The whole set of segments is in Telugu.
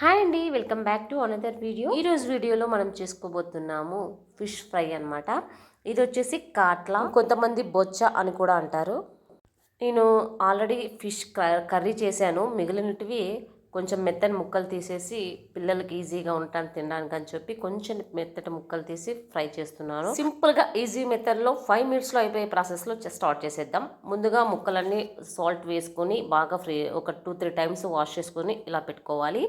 హాయ్ అండి welcome back to another video ఈరోజు వీడియోలో మనం చేసుకోబోతున్నాము ఫిష్ ఫ్రై అనమాట ఇది వచ్చేసి కాట్ల కొంతమంది బొచ్చ అని కూడా అంటారు. నేను ఆల్రెడీ ఫిష్ కర్రీ చేశాను. మిగిలినటివి కొంచెం మెత్తని ముక్కలు తీసేసి పిల్లలకి ఈజీగా ఉంటాను తినడానికి అని చెప్పి కొంచెం మెత్తటి ముక్కలు తీసి ఫ్రై చేస్తున్నాను. సింపుల్గా ఈజీ మెథడ్లో ఫైవ్ మినిట్స్లో అయిపోయే ప్రాసెస్లో స్టార్ట్ చేసేద్దాం. ముందుగా ముక్కలన్నీ సాల్ట్ వేసుకొని బాగా ఫ్రీ ఒక టూ త్రీ టైమ్స్ వాష్ చేసుకొని ఇలా పెట్టుకోవాలి.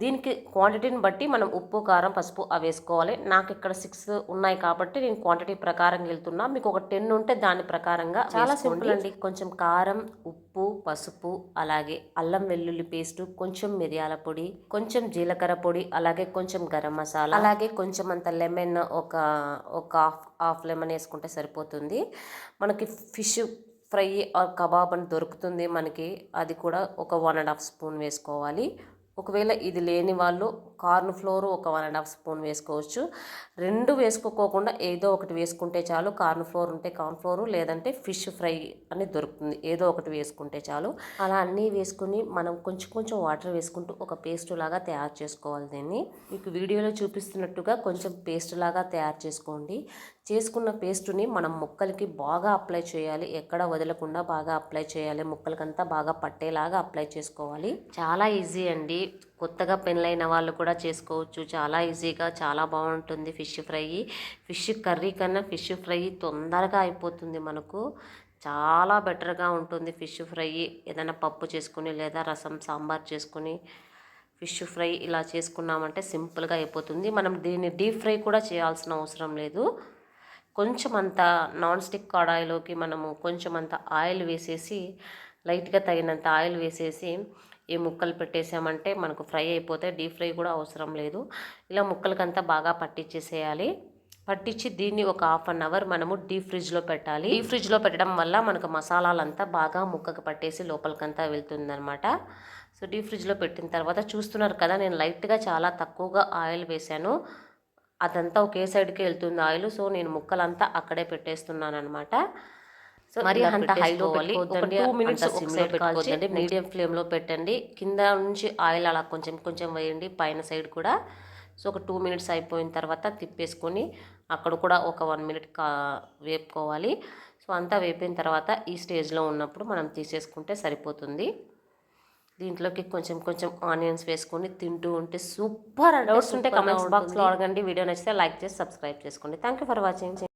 దీనికి క్వాంటిటీని బట్టి మనం ఉప్పు కారం పసుపు అవి వేసుకోవాలి. నాకు ఇక్కడ సిక్స్ ఉన్నాయి కాబట్టి నేను క్వాంటిటీ ప్రకారం వెళ్తున్నా. మీకు ఒక టెన్ ఉంటే దాని ప్రకారంగా చాలా సింపుల్ అండి. కొంచెం కారం ఉప్పు పసుపు అలాగే అల్లం వెల్లుల్లి పేస్ట్ కొంచెం మిరియాల పొడి కొంచెం జీలకర్ర పొడి అలాగే కొంచెం గరం మసాలా అలాగే కొంచెం అంత లెమన్ ఒక ఒక హాఫ్ హాఫ్ లెమన్ వేసుకుంటే సరిపోతుంది. మనకి ఫిష్ ఫ్రై ఆర్ కబాబ్ అని దొరుకుతుంది మనకి. అది కూడా ఒక వన్ అండ్ హాఫ్ స్పూన్ వేసుకోవాలి. ఒకవేళ ఇది లేని వాళ్ళు కార్న్ ఫ్లోర్ ఒక వన్ అండ్ హాఫ్ స్పూన్ వేసుకోవచ్చు. రెండు వేసుకోకోకుండా ఏదో ఒకటి వేసుకుంటే చాలు కార్న్ ఫ్లోర్ ఉంటే కార్న్ ఫ్లోర్ లేదంటే ఫిష్ ఫ్రై అని దొరుకుతుంది. ఏదో ఒకటి వేసుకుంటే చాలు. అలా అన్నీ వేసుకుని మనం కొంచెం కొంచెం వాటర్ వేసుకుంటూ ఒక పేస్ట్ లాగా తయారు చేసుకోవాలి దీన్ని. మీకు వీడియోలో చూపిస్తున్నట్టుగా కొంచెం పేస్ట్ లాగా తయారు చేసుకోండి. చేసుకున్న పేస్టుని మనం ముక్కలకి బాగా అప్లై చేయాలి. ఎక్కడ వదలకుండా బాగా అప్లై చేయాలి. ముక్కలకంతా బాగా పట్టేలాగా అప్లై చేసుకోవాలి. చాలా ఈజీ అండి. కొత్తగా పెళ్ళైన వాళ్ళు కూడా చేసుకోవచ్చు. చాలా ఈజీగా చాలా బాగుంటుంది ఫిష్ ఫ్రై. ఫిష్ కర్రీ కన్నా ఫిష్ ఫ్రై తొందరగా అయిపోతుంది మనకు. చాలా బెటర్గా ఉంటుంది ఫిష్ ఫ్రై. ఏదైనా పప్పు చేసుకుని లేదా రసం సాంబార్ చేసుకుని ఫిష్ ఫ్రై ఇలా చేసుకున్నామంటే సింపుల్గా అయిపోతుంది. మనం దీన్ని డీప్ ఫ్రై కూడా చేయాల్సిన అవసరం లేదు. కొంచెం అంత నాన్ స్టిక్ కడాయిలోకి మనము కొంచెం అంత ఆయిల్ వేసేసి లైట్గా తగినంత ఆయిల్ వేసేసి ఈ ముక్కలు పెట్టేసామంటే మనకు ఫ్రై అయిపోతే డీప్ ఫ్రై కూడా అవసరం లేదు. ఇలా ముక్కలకంతా బాగా పట్టించేసేయాలి పట్టించి దీన్ని ఒక హాఫ్ అన్ అవర్ మనము డీప్ ఫ్రిడ్జ్లో పెట్టాలి. డీప్ ఫ్రిడ్జ్లో పెట్టడం వల్ల మనకు మసాలాలంతా బాగా ముక్కకు పట్టేసి లోపలికంతా వెళ్తుందనమాట సో డీప్ ఫ్రిడ్జ్లో పెట్టిన తర్వాత చూస్తున్నారు కదా నేను లైట్గా చాలా తక్కువగా ఆయిల్ వేశాను. అదంతా ఒకే సైడ్కి వెళ్తుంది ఆయిల్. సో నేను ముక్కలంతా అక్కడే పెట్టేస్తున్నాను అనమాట మరి అంత హైలో పెట్టుకోవద్దండి టూ మినిట్స్ పెట్టుకోవద్దండి మీడియం ఫ్లేమ్లో పెట్టండి. కింద నుంచి ఆయిల్ అలా కొంచెం కొంచెం వేయండి. పైన సైడ్ కూడా. సో ఒక టూ మినిట్స్ అయిపోయిన తర్వాత తిప్పేసుకొని అక్కడ కూడా ఒక వన్ మినిట్ కా వేపుకోవాలి. సో అంతా వేపిన తర్వాత ఈ స్టేజ్లో ఉన్నప్పుడు మనం తీసేసుకుంటే సరిపోతుంది. దీంట్లోకి కొంచెం కొంచెం ఆనియన్స్ వేసుకొని తింటూ ఉంటే సూపర్ డౌట్స్ ఉంటే కమెంట్స్ బాక్స్లో అడగండి. వీడియో నచ్చితే లైక్ చేసి సబ్స్క్రైబ్ చేసుకోండి. Thank you for watching